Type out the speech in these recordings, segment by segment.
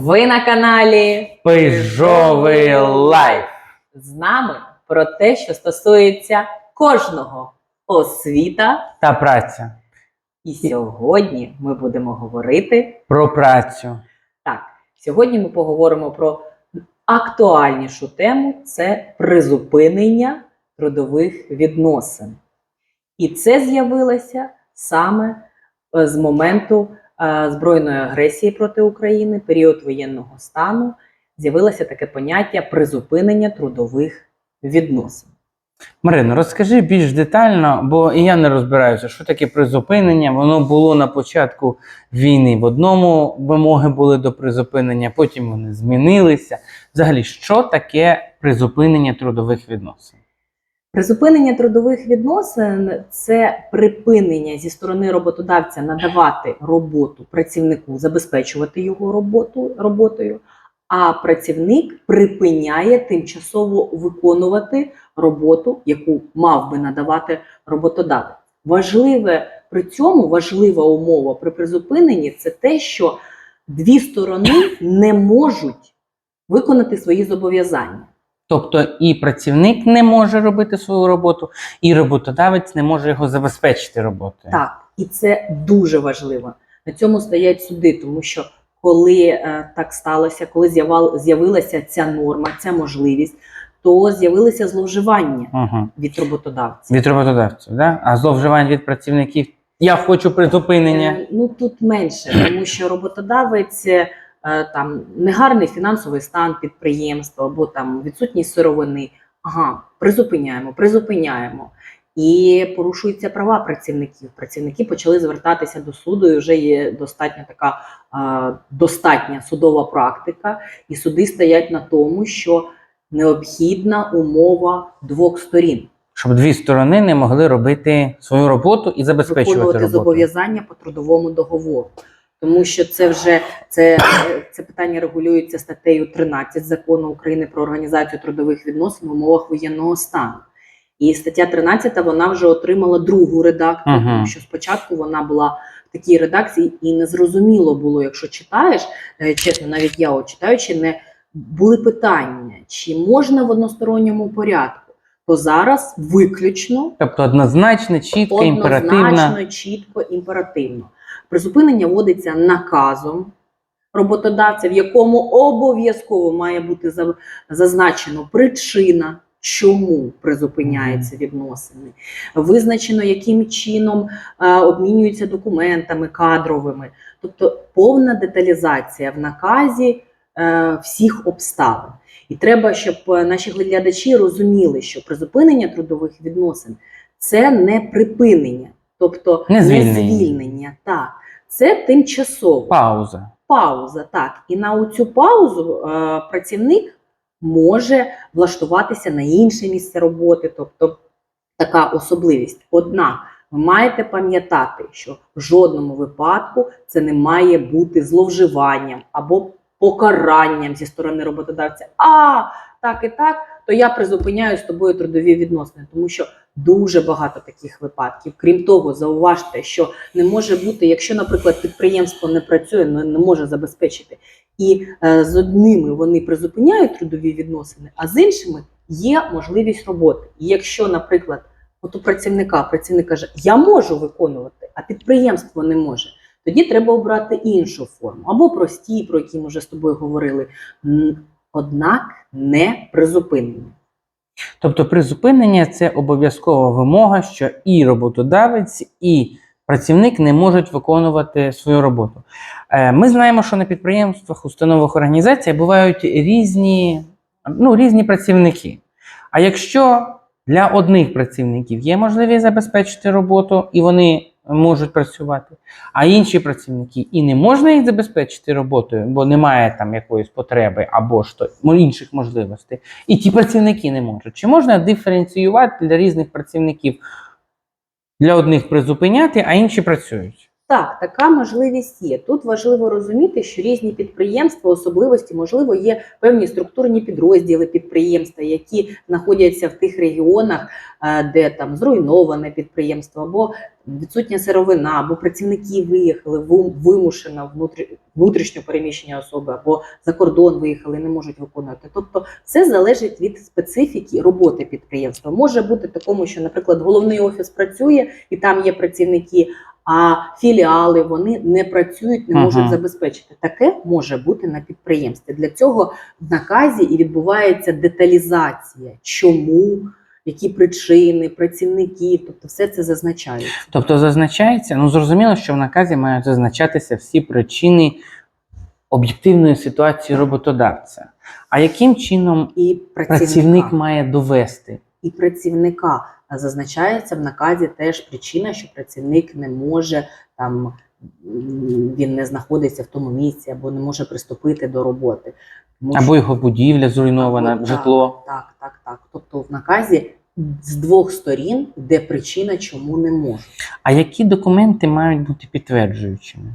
Ви на каналі Пейжовий лайф. з нами про те, що стосується кожного освіта. Та праця. І сьогодні ми будемо говорити Про працю. так. Сьогодні ми поговоримо про актуальнішу тему це призупинення трудових відносин. І це з'явилося саме з моменту збройної агресії проти України, період воєнного стану, з'явилося таке поняття призупинення трудових відносин. Марино, розкажи більш детально, бо і я не розбираюся, що таке призупинення. Воно було на початку війни. В одному вимоги були до призупинення, потім вони змінилися. Взагалі, що таке призупинення трудових відносин? Призупинення трудових відносин це припинення зі сторони роботодавця надавати роботу працівнику, забезпечувати його роботу роботою, а працівник припиняє тимчасово виконувати роботу, яку мав би надавати роботодавець. Важливе при цьому важлива умова при призупиненні це те, що дві сторони не можуть виконати свої зобов'язання. Тобто і працівник не може робити свою роботу, і роботодавець не може його забезпечити роботою. Так, і це дуже важливо. На цьому стоять суди, тому що коли е, так сталося, коли з'явилася ця норма, ця можливість, то з'явилися зловживання Угу. від роботодавців. Від роботодавців, да? а зловживань від працівників. Я хочу призупинення. Е, Ну тут менше, тому що роботодавець е, там негарний фінансовий стан підприємства або там відсутність сировини. Ага, призупиняємо, призупиняємо. І порушуються права працівників. Працівники почали звертатися до суду. і Вже є достатньо така е, достатня судова практика, і суди стоять на тому, що необхідна умова двох сторін. Щоб дві сторони не могли робити свою роботу і забезпечувати виконувати роботу. зобов'язання по трудовому договору. Тому що це вже це, це питання регулюється статтею 13 закону України про організацію трудових відносин в умовах воєнного стану. І стаття 13 вона вже отримала другу редакцію, Мгм. тому що спочатку вона була в такій редакції, і незрозуміло було, якщо читаєш, е, чесно, навіть я от читаючи, не були питання, чи можна в односторонньому порядку, то зараз виключно Тобто однозначно, чітко, імперативно. Чітко, імперативно. Призупинення вводиться наказом роботодавця, в якому обов'язково має бути зазначено причина, чому призупиняються відносини. Визначено, яким чином е, обмінюються документами кадровими. Тобто повна деталізація в наказі е, всіх обставин. І треба, щоб е, наші глядачі розуміли, що призупинення трудових відносин це не припинення, тобто Не не звільнення. звільнення. Так, це тимчасово Пауза. пауза. Так, і на цю паузу е, працівник може влаштуватися на інше місце роботи, тобто така особливість. Однак ви маєте пам'ятати, що в жодному випадку це не має бути зловживанням або покаранням зі сторони роботодавця. А так і так, то я призупиняю з тобою трудові відносини, тому що дуже багато таких випадків. Крім того, зауважте, що не може бути, якщо, наприклад, підприємство не працює, не, може забезпечити, і е, з одними вони призупиняють трудові відносини, а з іншими є можливість роботи. І якщо, наприклад, от у працівника працівник каже, я можу виконувати, а підприємство не може. Тоді треба обрати іншу форму або прості, про які ми вже з тобою говорили, однак не призупинення. Тобто призупинення це обов'язкова вимога, що і роботодавець, і працівник не можуть виконувати свою роботу. Е, Ми знаємо, що на підприємствах, установах організаціях бувають різні, ну, різні працівники. А якщо для одних працівників є можливість забезпечити роботу, і вони можуть працювати, а інші працівники і не можна їх забезпечити роботою, бо немає там якоїсь потреби або ж то інших можливостей, і ті працівники не можуть. Чи можна диференціювати для різних працівників? Для одних призупиняти, а інші працюють. Так, така можливість є. Тут важливо розуміти, що різні підприємства, особливості, можливо, є певні структурні підрозділи підприємства, які знаходяться в тих регіонах, е, де там зруйноване підприємство, або відсутня сировина, або працівники виїхали вим- вимушено внутрішньо переміщення особи, або за кордон виїхали, не можуть виконувати. Тобто, все залежить від специфіки роботи підприємства. Може бути такому, що, наприклад, головний офіс працює і там є працівники. А філіали вони не працюють, не Ага. можуть забезпечити. Таке може бути на підприємстві. Для цього в наказі і відбувається деталізація, чому, які причини, працівників, тобто все це зазначається. Тобто зазначається, ну зрозуміло, що в наказі мають зазначатися всі причини об'єктивної ситуації роботодавця. А яким чином І працівника, працівник має довести? і працівника зазначається в наказі теж причина, що працівник не може там. Він не знаходиться в тому місці або не може приступити до роботи. Тому Або що- його будівля зруйнована, Або- житло. Так, так, так. Тобто в наказі з двох сторін йде причина, чому не може. А які документи мають бути підтверджуючими?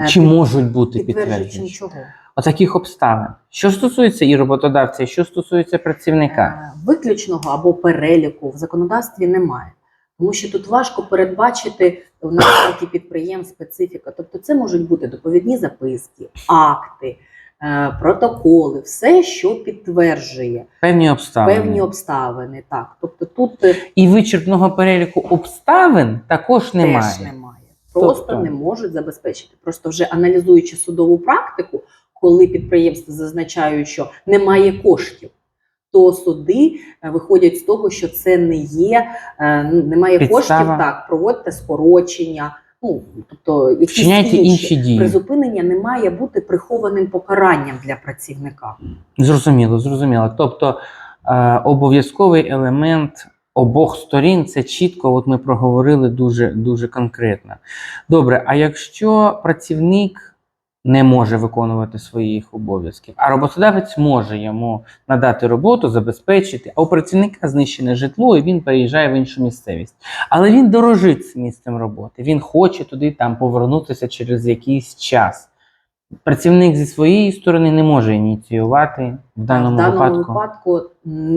Е, Чи під- можуть бути підтверджуючим підтверджуючими? чого? Отаких обставин. Що стосується і роботодавця, і що стосується працівника. Е, Виключного або переліку в законодавстві немає. Тому що тут важко передбачити в нас такі підприємств специфіка. Тобто, це можуть бути доповідні записки, акти, е, протоколи, все, що підтверджує Певні обставини. певні обставини. Так, тобто тут е, І вичерпного переліку обставин також немає. теж немає. Просто Тобто? не можуть забезпечити. Просто вже аналізуючи судову практику, коли підприємства зазначають, що немає коштів, то суди е, виходять з того, що це не є, е, ну, немає Підстава. коштів, так, проводьте скорочення. Ну, тобто, якісь інші. інші дії. Призупинення не має бути прихованим покаранням для працівника. Зрозуміло, зрозуміло. Тобто е, обов'язковий елемент обох сторін це чітко, от ми проговорили дуже, дуже конкретно. Добре, а якщо працівник не може виконувати своїх обов'язків, а роботодавець може йому надати роботу, забезпечити, а у працівника знищене житло, і він переїжджає в іншу місцевість. Але він дорожить місцем роботи, він хоче туди там повернутися через якийсь час. Працівник зі своєї сторони не може ініціювати в даному, в даному випадку. випадку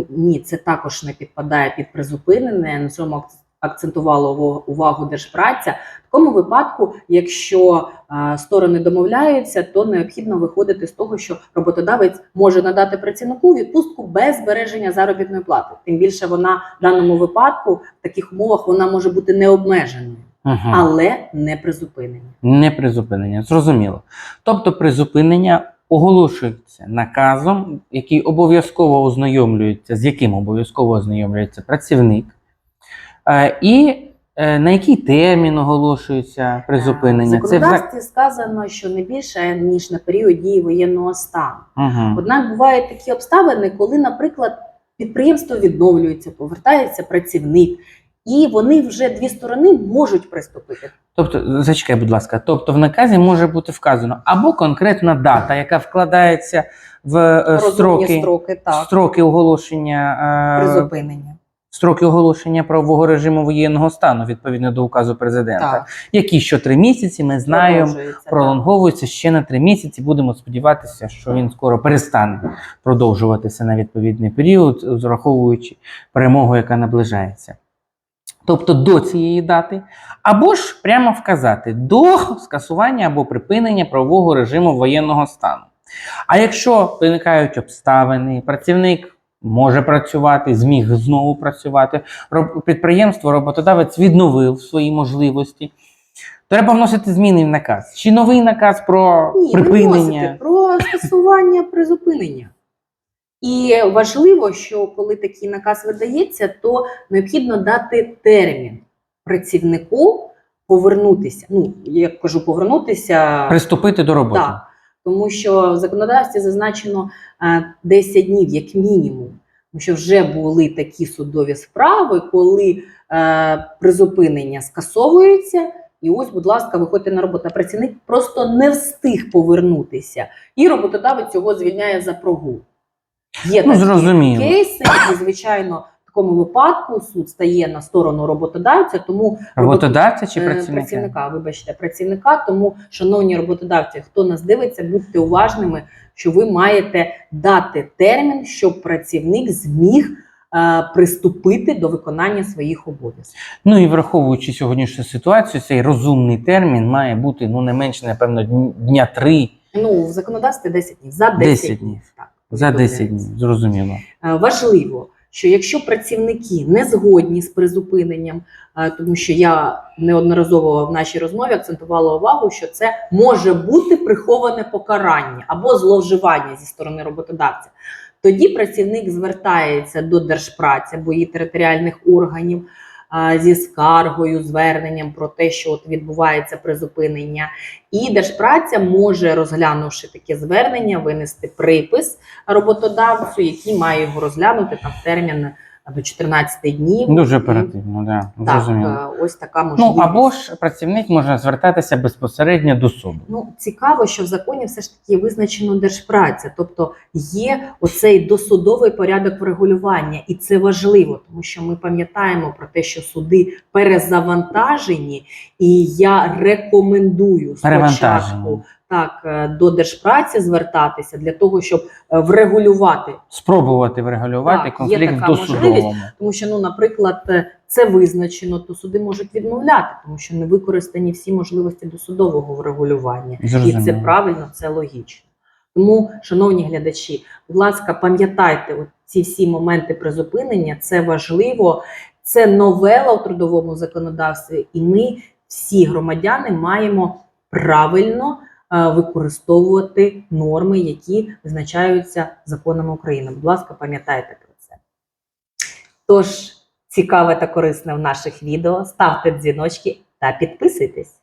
ні, це також не підпадає під призупинене. На цьому акц- акцентувала уво- увагу держпраця. В такому випадку, якщо е, сторони домовляються, то необхідно виходити з того, що роботодавець може надати працівнику відпустку без збереження заробітної плати. Тим більше вона в даному випадку в таких умовах вона може бути необмеженою, Угу. але не призупинена. Не призупинення, зрозуміло. Тобто призупинення оголошується наказом, який обов'язково ознайомлюється, з яким обов'язково ознайомлюється працівник, і е, на який термін оголошується В призупинення. Це законодавстві сказано, що не більше ніж на період дії воєнного стану. Угу. Однак бувають такі обставини, коли, наприклад, підприємство відновлюється, повертається працівник, і вони вже дві сторони можуть приступити. Тобто, зачекай, будь ласка, тобто в наказі може бути вказано або конкретна дата, яка вкладається в е, Розумні строки, строки, так, строки оголошення е, призупинення. Строки оголошення правового режиму воєнного стану відповідно до указу президента, Так, які що три місяці ми знаємо. так. Ще на три місяці. Будемо сподіватися, що він скоро перестане продовжуватися на відповідний період, зраховуючи перемогу, яка наближається. Тобто до цієї дати, або ж прямо вказати до скасування або припинення правового режиму воєнного стану. А якщо виникають обставини, працівник може працювати, зміг знову працювати, підприємство, роботодавець відновив свої можливості. Треба вносити зміни в наказ. Чи новий наказ про Ні, припинення? виносити про скасування призупинення. І важливо, що коли такий наказ видається, то необхідно дати термін працівнику повернутися. Ну, я кажу, повернутися Приступити до роботи. Так, тому що в законодавстві зазначено е, 10 днів як мінімум. Тому що вже були такі судові справи, коли е, призупинення скасовується, і ось, будь ласка, виходьте на роботу. Працівник просто не встиг повернутися, і роботодавець його звільняє за прогул. Є Ну, такі зрозуміло. кейси, і, звичайно, такому випадку суд стає на сторону роботодавця, тому Роботодавця чи Е, працівника? працівника, вибачте, працівника. Тому, шановні роботодавці, хто нас дивиться, будьте уважними, що ви маєте дати термін, щоб працівник зміг е, приступити до виконання своїх обов'язків. Ну і враховуючи сьогоднішню ситуацію, цей розумний термін має бути ну не менше, напевно, дн- дня три Ну в законодавстві 10 днів за 10, 10 днів. днів. Так, за 10 днів. Зрозуміло. Е, Важливо, що якщо працівники не згодні з призупиненням, е, тому що я неодноразово в нашій розмові акцентувала увагу, що це може бути приховане покарання або зловживання зі сторони роботодавця. Тоді працівник звертається до держпраці або її територіальних органів зі скаргою, зверненням про те, що от відбувається призупинення. І держпраця може, розглянувши таке звернення, винести припис роботодавцю, який має його розглянути там в термін до 14 днів. Дуже оперативно, да, Так, зрозуміло. е, ось така можливість. Ну або ж працівник може звертатися безпосередньо до суду. Ну, цікаво, що в законі все ж таки визначено держпраця, тобто є оцей досудовий порядок врегулювання, і це важливо, тому що ми пам'ятаємо про те, що суди перезавантажені, і я рекомендую спочатку. Так е, до держпраці звертатися для того, щоб е, врегулювати Спробувати врегулювати Так, є конфлікт така в. Тому що, ну, наприклад, е, це визначено, то суди можуть відмовляти, тому що не використані всі можливості досудового врегулювання. І це правильно, це логічно. Тому, шановні глядачі, будь ласка, пам'ятайте от ці всі моменти призупинення, це важливо, це новела у трудовому законодавстві, і ми, всі громадяни, маємо правильно використовувати норми, які визначаються законами України. Будь ласка, пам'ятайте про це. Тож, цікаве та корисне в наших відео. Ставте дзвіночки та підписуйтесь.